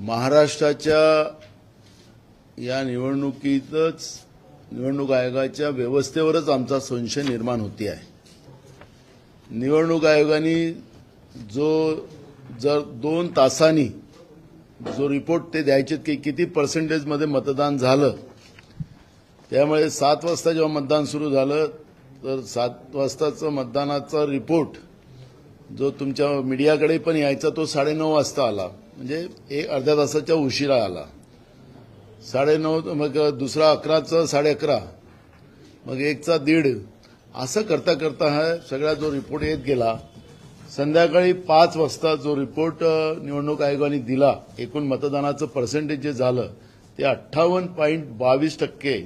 महाराष्ट्राच्या या निवडणुकीतच निवडणूक आयोगाच्या व्यवस्थेवरच आमचा संशय निर्माण होते आहे. निवडणूक आयोगाने जो जर दोन तासांनी जो रिपोर्ट ते द्यायचे की किती पर्सेंटेजमध्ये मतदान झालं त्यामुळे सात वाजता जेव्हा मतदान सुरू झालं तर सात वाजताचं मतदानाचा रिपोर्ट जो तुमच्या मीडियाकडे पण यायचा तो साडेनऊ वाजता आला. म्हणजे एक अर्ध्या तासाच्या उशिरा आला. साडेनऊ मग दुसरा अकराचा साडे अकरा मग एकचा दीड. असं करता करता हा सगळा जो रिपोर्ट येत गेला संध्याकाळी पाच वाजता जो रिपोर्ट निवडणूक आयोगाने दिला एकूण मतदानाचं पर्सेंटेज जे झालं ते अठ्ठावन्न पॉईंट बावीस टक्के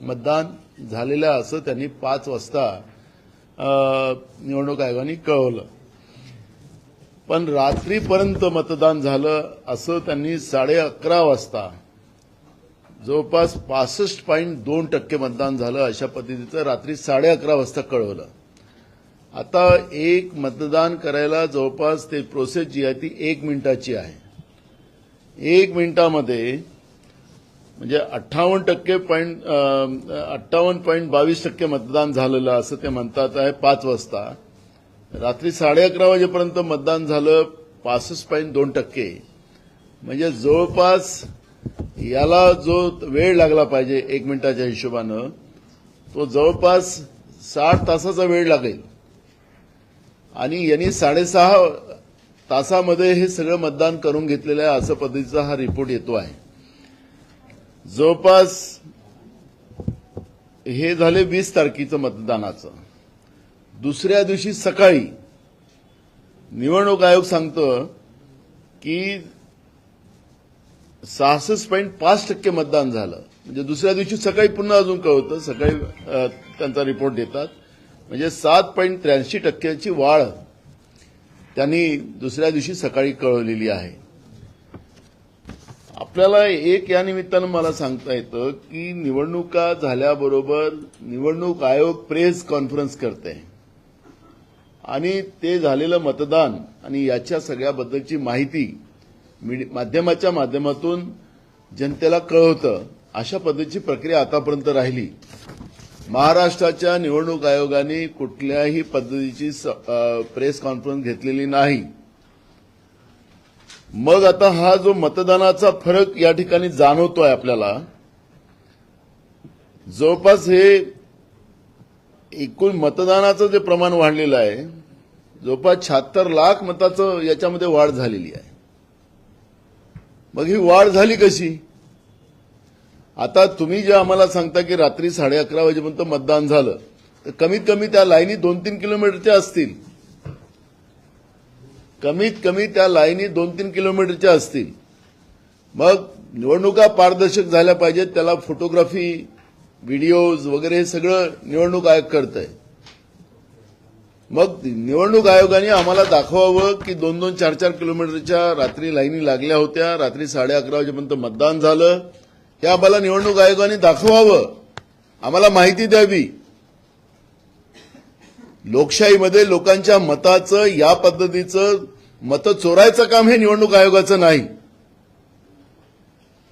मतदान झालेलं आहे असं त्यांनी पाच वाजता निवडणूक आयोगाने कळवलं. पण रात्रीपर्यंत मतदान झालं असं त्यांनी साडे अकरा वाजता जवळपास पासष्ट पॉईंट दोन टक्के मतदान झालं अशा पद्धतीचं रात्री साडे अकरा वाजता कळवलं. आता एक मतदान करायला जवळपास ते प्रोसेस जी आहे ती एक मिनिटाची आहे. एक मिनिटामध्ये म्हणजे अठ्ठावन्न टक्के पॉईंट अठ्ठावन्न पॉईंट बावीस टक्के मतदान झालेलं असं ते म्हणतात आहे पाच वाजता. रात्री साडे अकरा वाजेपर्यंत मतदान झालं पासष्ट पॉईंट दोन टक्के. म्हणजे जवळपास याला जो वेळ लागला पाहिजे एक मिनिटाच्या हिशोबानं तो जवळपास साठ तासाचा वेळ लागेल. आणि यांनी साडेसहा तासामध्ये हे सगळं मतदान करून घेतलेलं आहे असं पद्धतीचा हा रिपोर्ट येतो आहे. जवळपास हे झाले वीस तारखेचं मतदानाचं. दुसऱ्या दिवशी सकाळी निवडणूक आयोग सांगतं की सहासष्ट पॉईंट पाच टक्के मतदान झालं. म्हणजे दुसऱ्या दिवशी सकाळी पुन्हा अजून कळवतं. सकाळी त्यांचा रिपोर्ट देतात. म्हणजे सात पॉईंट त्र्याऐंशी टक्क्याची वाढ त्यांनी दुसऱ्या दिवशी सकाळी कळवलेली आहे. आपल्याला एक या निमित्तानं मला सांगता येतं की निवडणुका झाल्याबरोबर निवडणूक आयोग प्रेस कॉन्फरन्स करते आणि ते झालेलं मतदान आणि याच्या सगळ्याबद्दलची माहिती माध्यमाच्या माध्यमातून जनतेला कळवतं अशा पद्धतीची प्रक्रिया आतापर्यंत राहिली. महाराष्ट्राच्या निवडणूक आयोगाने कुठल्याही पद्धतीची स- प्रेस कॉन्फरन्स घेतलेली नाही. मग आता हा जो मतदानाचा फरक या ठिकाणी जाणवतोय आपल्याला जवळपास हे एकूण मतदानाचं जे प्रमाण वाढलेलं आहे जवळपास शहात्तर लाख मताचं याच्यामध्ये वाढ झालेली आहे. मग ही वाढ झाली कशी? आता तुम्ही जे आम्हाला सांगता की रात्री साडे अकरा वाजेपर्यंत मतदान झालं तर कमीत कमी त्या लाईनी दोन तीन किलोमीटरच्या असतील. कमीत कमी त्या लाईनी दोन तीन किलोमीटरच्या असतील. मग निवडणुका पारदर्शक झाल्या पाहिजेत त्याला फोटोग्राफी व्हिडिओज वगैरे हे सगळं निवडणूक आयोग करत आहे मग निवडणूक आयोगाने आम्हाला दाखवावं की दोन दोन चार चार किलोमीटरच्या रात्री लाईनी लागल्या होत्या. रात्री साडे अकरा वाजेपर्यंत मतदान झालं. हे आम्हाला निवडणूक आयोगाने दाखवावं. आम्हाला माहिती द्यावी. लोकशाहीमध्ये लोकांच्या मताचं या पद्धतीचं मतं चोरायचं काम हे निवडणूक आयोगाचं नाही.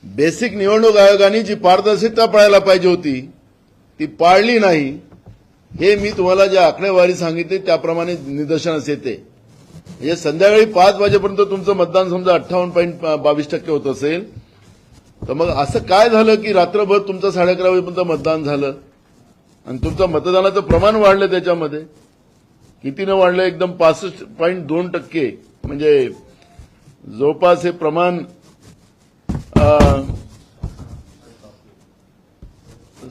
बेसिक निवडणूक आयोगाने जी पारदर्शकता पाळायला पाहिजे होती ती पाळली नाही हे मी तुम्हाला ज्या आकडेवारी सांगितली त्याप्रमाणे निदर्शनास येते. म्हणजे संध्याकाळी पाच वाजेपर्यंत तुमचं मतदान समजा अठ्ठावन्न पॉईंट बावीस टक्के होत असेल तर मग असं काय झालं की रात्रभर तुमचं साडे अकरा वाजेपर्यंत मतदान झालं? आणि तुमचं मतदानाचं प्रमाण वाढलं त्याच्यामध्ये? कितीनं वाढलं? एकदम पासष्ट पॉईंट दोन टक्के. म्हणजे जवळपास हे प्रमाण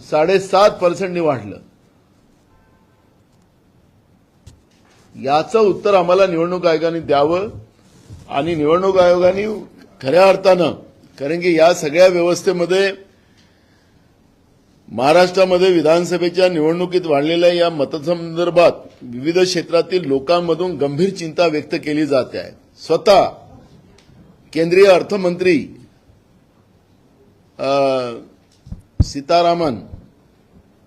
साडेसात पर्सेंटनी वाढलं. याचं उत्तर आम्हाला निवडणूक आयोगाने द्यावं आणि निवडणूक आयोगाने खऱ्या अर्थानं कारण की या सगळ्या व्यवस्थेमध्ये महाराष्ट्रामध्ये विधानसभेच्या निवडणुकीत वाढलेल्या या मतसंदर्भात विविध क्षेत्रातील लोकांमधून गंभीर चिंता व्यक्त केली जाते. आहे स्वतः केंद्रीय अर्थमंत्री सीतारामन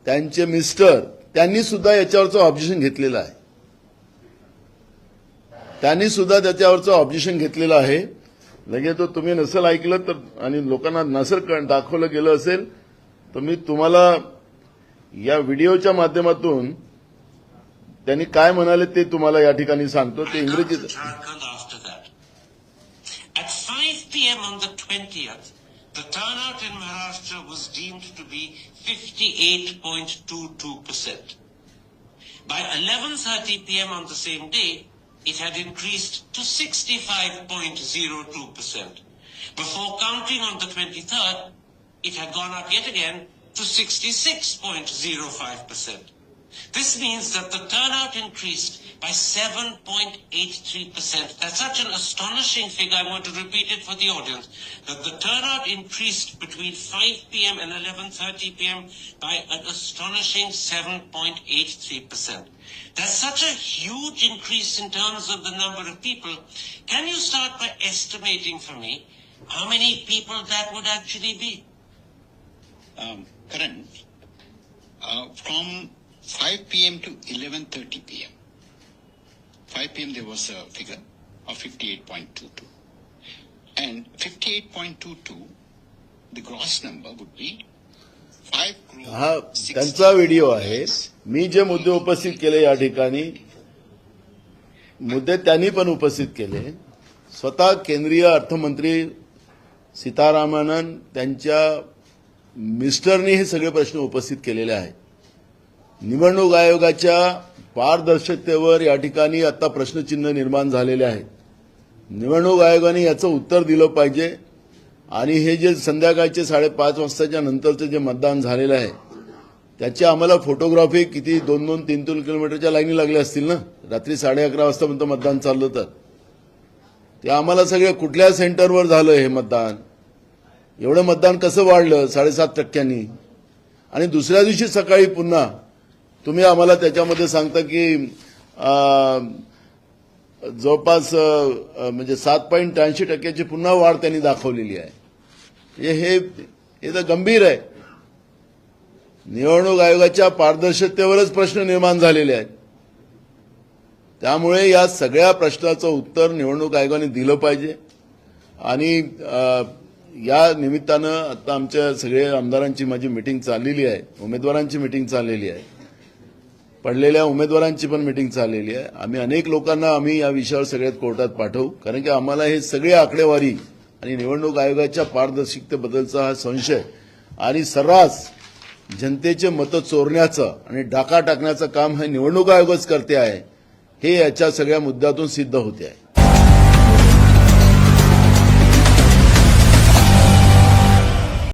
त्यांचे मिस्टर त्यांनी सुद्धा याच्यावरचं ऑब्जेक्शन घेतलेलं आहे. त्यांनी सुद्धा त्याच्यावरचं ऑब्जेक्शन घेतलेलं आहे. लगेच तो तुम्ही नसेल ऐकलं तर आणि लोकांना नसेल दाखवलं गेलं असेल तर मी तुम्हाला या व्हिडिओच्या माध्यमातून त्यांनी काय म्हणाले ते तुम्हाला या ठिकाणी सांगतो. ते इंग्रजीत Jharkhand after that. At 5 p.m. on the 20th, the turnout in Maharashtra was deemed to be 58.22%. By 11.30 p.m. on the same day, it had increased to 65.02%. Before counting on the 23rd, it had gone up yet again to 66.05%. This means that the turnout increased by 7.83%. That's such an astonishing figure. I want to repeat it for the audience. That the turnout increased between 5 p.m. and 11.30 p.m. by an astonishing 7.83%. That's such a huge increase in terms of the number of people. Can you start by estimating for me how many people that would actually be? um, current uh, from 5 p.m. to 11:30 p.m. 5 p.m. there was a figure of 58.22, and 58.22, the gross number would be 5 crore. हा त्यांचा video आहे मी जे मुद्दे उपस्थित केले या ठिकाणी मुद्दे त्यांनी पण उपस्थित केले स्वतः केंद्रीय अर्थमंत्री सीतारामन त्यांच्या मिस्टरनी हे सगळे प्रश्न उपस्थित केलेले आहेत निवडणूक आयोगाच्या पारदर्शकतेवर या ठिकाणी आता प्रश्नचिन्ह निर्माण झालेले आहेत. निवडणूक आयोगाने याचं उत्तर दिलं पाहिजे आणि हे जे संध्याकाळचे साडेपाच वाजताच्या नंतरचं जे मतदान झालेलं आहे त्याची आम्हाला फोटोग्राफी किती दोन दोन तीन तीन किलोमीटरच्या लाईनी लागल्या असतील ना? रात्री साडे अकरा वाजतापर्यंत मतदान चाललं तर. ते आम्हाला सगळ्या कुठल्या सेंटरवर झालं हे मतदान? एवढं मतदान कसं वाढलं साडेसात टक्क्यांनी? आणि दुसऱ्या दिवशी सकाळी पुन्हा तुम्ही आम्हाला त्याच्यामध्ये सांगता की जवळपास म्हणजे सात पॉईंट त्र्याऐंशी टक्क्याची पुन्हा वाढ त्यांनी दाखवलेली आहे. हे हे तर गंभीर आहे. निवडणूक आयोगाच्या पारदर्शकतेवरच प्रश्न निर्माण झालेले आहेत. त्यामुळे या सगळ्या प्रश्नाचं उत्तर निवडणूक आयोगाने दिलं पाहिजे. आणि या निमित्तानं आता आमच्या सगळे आमदारांची माझी मिटिंग चाललेली आहे उमेदवारांची मिटिंग चाललेली आहे. पडलेल्या उमेदवारांची पण मिटिंग चाललेली आहे. आम्ही अनेक लोकांना आम्ही या विषयावर सगळ्यात कोर्टात पाठवू. कारण की आम्हाला हे सगळे आकडेवारी आणि निवडणूक आयोगाच्या पारदर्शकतेबद्दलचा हा संशय आणि सर्रास जनतेचे मतं चोरण्याचं आणि डाका टाकण्याचं काम हे निवडणूक आयोगच करते आहे हे याच्या सगळ्या मुद्द्यातून सिद्ध होते आहे.